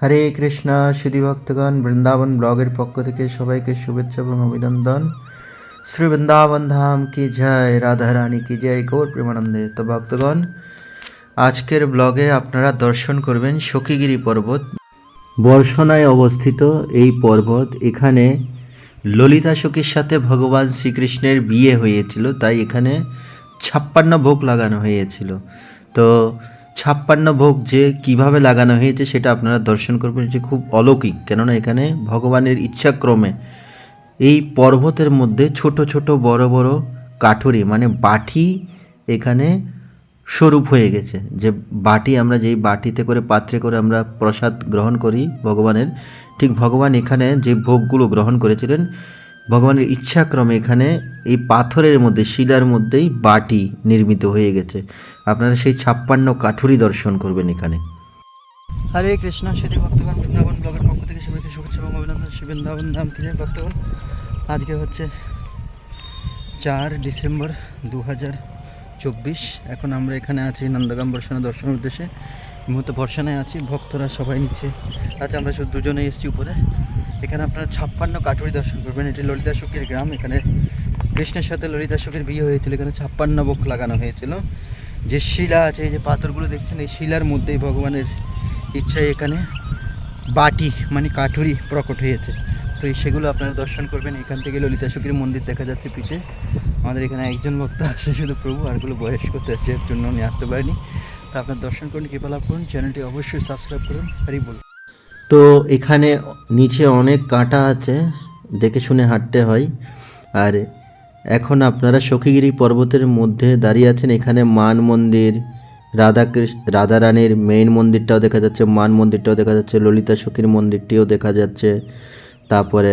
হরে কৃষ্ণা, সুধী ভক্তগণ, বৃন্দাবন ব্লগের পক্ষ থেকে সবাইকে শুভেচ্ছা এবং অভিনন্দন। শ্রী বৃন্দাবন ধাম কি জয় রাধা রানী কি জয়, গৌর প্রেমানন্দে। তো ভক্তগণ, আজকের ব্লগে আপনারা দর্শন করবেন সখীগিরি পর্বত। বর্ষণায় অবস্থিত এই পর্বত এখানে ললিতা সখীর সাথে ভগবান শ্রীকৃষ্ণের বিয়ে হয়েছিল, তাই এখানে ছাপ্পান্ন ভোগ লাগানো হয়েছিল। তো ছাপ্পান্ন ভোগ যে কীভাবে লাগানো হয়েছে সেটা আপনারা দর্শন করবেন, যে খুব অলৌকিক। কেননা এখানে ভগবানের ইচ্ছাক্রমে এই পর্বতের মধ্যে ছোট ছোট বড় বড় কাঠুরি মানে বাটি এখানে স্বরূপ হয়ে গেছে। যে বাটি আমরা যেই বাটিতে করে, পাত্রে করে আমরা প্রসাদ গ্রহণ করি ভগবানের, ঠিক ভগবান এখানে যে ভোগগুলো গ্রহণ করেছিলেন, ভগবানের ইচ্ছাক্রমে এখানে এই পাথরের মধ্যে, শিলার মধ্যেই বাটি নির্মিত হয়ে গেছে। আপনারা সেই ছাপ্পান্ন কাঠুরি দর্শন করবেন এখানে। হরে কৃষ্ণ শ্রী ভক্তগণ বৃন্দাবন ব্লগের পক্ষ থেকে সবাইকে শুভেচ্ছা এবং অভিনন্দন। শ্রী বৃন্দাবন ধাম কি ভক্তগণ আজকে হচ্ছে চার ডিসেম্বর দু হাজার চব্বিশ। এখন আমরা এখানে আছি নন্দগাম বর্ষণা দর্শনের উদ্দেশ্যে মুহূর্তে বর্ষণায় আছি, ভক্তরা সবাই নিচে আচ্ছা আমরা শুধু দুজনে এসেছি উপরে। এখানে আপনারা ছাপ্পান্ন কাঠুরি দর্শন করবেন। এটি ললিতা সুখীর গ্রাম। এখানে কৃষ্ণের সাথে ললিতা সুখীর বিয়ে হয়েছিল, এখানে ছাপ্পান্ন বুক লাগানো হয়েছিল। যে শিলা আছে, এই যে পাথরগুলো দেখছেন, এই শিলার মধ্যেই ভগবানের ইচ্ছায় এখানে বাটি মানে কাঠুরি প্রকট হয়েছে। তো এই সেগুলো আপনারা দর্শন করবেন। এখান থেকে ললিতা সুখীর মন্দির দেখা যাচ্ছে পিছে আমাদের এখানে একজন ভক্ত আসছে শুধু প্রভু আরগুলো বয়স্ক তো আসছে এর জন্য উনি আসতে পারেনি। তো আপনার দর্শন করুন, কৃপা লাভ করুন, চ্যানেলটি অবশ্যই সাবস্ক্রাইব করুন। হরি বলুন তো এখানে নিচে অনেক কাঁটা আছে, দেখে শুনে হাঁটতে হয়। আর এখন আপনারা সখীগিরি পর্বতের মধ্যে দাঁড়িয়ে আছেন, এখানে মান মন্দির রাধা কৃষ্ণ রাধারানীর মেইন মন্দিরটাও দেখা যাচ্ছে, মান মন্দিরটাও দেখা যাচ্ছে, ললিতা সখীর মন্দিরটিও দেখা যাচ্ছে, তারপরে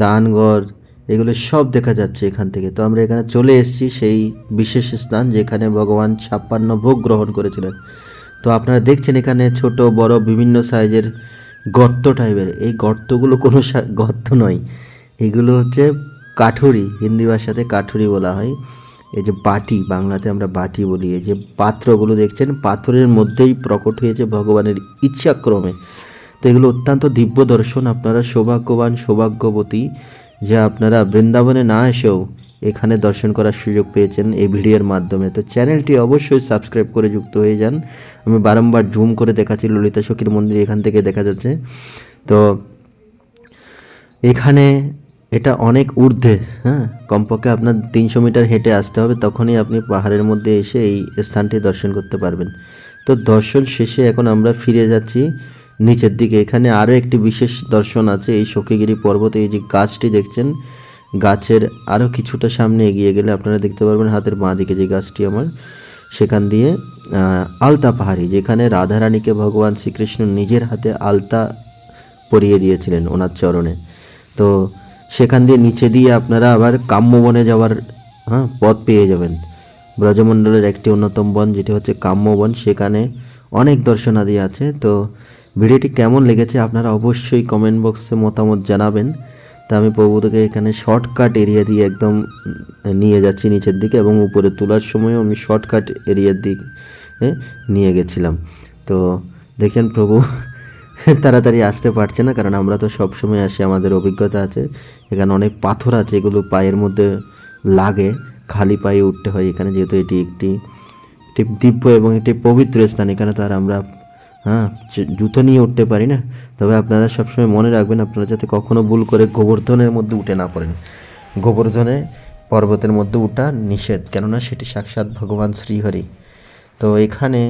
দানগড়, এগুলো সব দেখা যাচ্ছে এখান থেকে। তো আমরা এখানে চলে এসেছি সেই বিশেষ স্থান যেখানে ভগবান ছাপ্পান্ন ভোগ গ্রহণ করেছিলেন। তো আপনারা দেখছেন এখানে ছোট, বড়, বিভিন্ন সাইজের গর্ত টাইপের এই গর্তগুলো কোনো গর্ত নয়। এগুলো হচ্ছে কাঠুরি, হিন্দি ভাষাতে কাঠুরি বলা হয়। এই যে বাটি, বাংলাতে আমরা বাটি বলি। এই যে পাত্রগুলো দেখছেন, পাথরের মধ্যেই প্রকট হয়েছে ভগবানের ইচ্ছাক্রমে। তো এগুলো অত্যন্ত দিব্য দর্শন, আপনারা সৌভাগ্যবান, সৌভাগ্যবতী। যে আপনারা বৃন্দাবনে না এসেও এখানে দর্শন করার সুযোগ পেয়েছেন এই ভিডিওর মাধ্যমে। তো চ্যানেলটি অবশ্যই সাবস্ক্রাইব করে যুক্ত হয়ে যান। আমি বারংবার জুম করে দেখাচ্ছি ললিতা সখীর মন্দির, এখান থেকে দেখা যাচ্ছে। তো এখানে এটা অনেক ঊর্ধ্বে হ্যাঁ? কমপক্ষে আপনার তিনশো মিটার হেঁটে আসতে হবে, তখনই আপনি পাহাড়ের মধ্যে এসে এই স্থানটি দর্শন করতে পারবেন। তো দর্শন শেষে এখন আমরা ফিরে যাচ্ছি নিচের দিকে। এখানে আরও একটি বিশেষ দর্শন আছে, এই সখীগিরি পর্বতে। এই যে গাছটি দেখছেন, গাছের আরও কিছুটা সামনে এগিয়ে গেলে আপনারা দেখতে পারবেন হাতের বাঁ দিকে যে গাছটি আমার, সেখান দিয়ে আলতা পাহাড়ি, যেখানে রাধারানীকে ভগবান শ্রীকৃষ্ণ নিজের হাতে আলতা পরিয়ে দিয়েছিলেন ওনার চরণে। তো সেখান দিয়ে নিচে দিয়ে আপনারা আবার কাম্যবনে যাওয়ার হ্যাঁ পথ পেয়ে যাবেন। ব্রজমণ্ডলের একটি অন্যতম বন যেটি হচ্ছে কাম্যবন সেখানে অনেক দর্শনাদি আছে। তো ভিডিওটি কেমন লেগেছে আপনারা অবশ্যই কমেন্ট বক্সে মতামত জানাবেন। তা আমি প্রভু থেকে এখানে শর্টকাট এরিয়া দিয়ে একদম নিয়ে যাচ্ছি নিচের দিকে এবং উপরে তোলার সময়ও আমি শর্টকাট এরিয়ার দিকে নিয়ে গেছিলাম। তো দেখছেন প্রভু তাড়াতাড়ি আসতে পারছে না, কারণ আমরা তো সব সময় আসি, আমাদের অভিজ্ঞতা আছে। এখানে অনেক পাথর আছে, এগুলো পায়ের মধ্যে লাগে, খালি পায়ে উঠতে হয়। এখানে যেহেতু এটি একটি একটি দিব্য এবং একটি পবিত্র স্থান, এখানে তো আর আমরা হ্যাঁ জুতো নিয়ে উঠতে পারি না। তবে আপনারা সবসময় মনে রাখবেন, আপনারা যাতে কখনো ভুল করে গোবর্ধনের মধ্যে উঠে না পড়েন। গোবর্ধনে পর্বতের মধ্যে উঠা নিষেধ, কেননা সেটি সাক্ষাৎ ভগবান শ্রীহরি। তো এখানে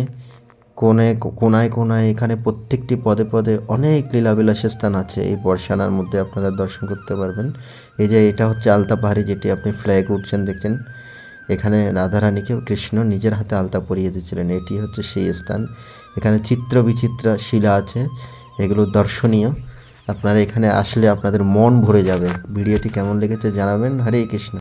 কোণে কোনায় কোনায় এখানে প্রত্যেকটি পদে পদে অনেক লীলাবিলাসের স্থান আছে। এই বর্ষানার মধ্যে আপনারা দর্শন করতে পারবেন। এই যে এটা হচ্ছে আলতা পাহাড়ি যেটি আপনি ফ্ল্যাগ উঠছেন দেখছেন। এখানে রাধারানীকে কৃষ্ণ নিজের হাতে আলতা পরিয়ে দিয়েছিলেন। এটি হচ্ছে সেই স্থান। এখানে চিত্র বিচিত্র শিলা আছে। এগুলো দর্শনীয়। আপনারা এখানে আসলে আপনাদের মন ভরে যাবে। ভিডিওটি কেমন লেগেছে জানাবেন। হরে কৃষ্ণ।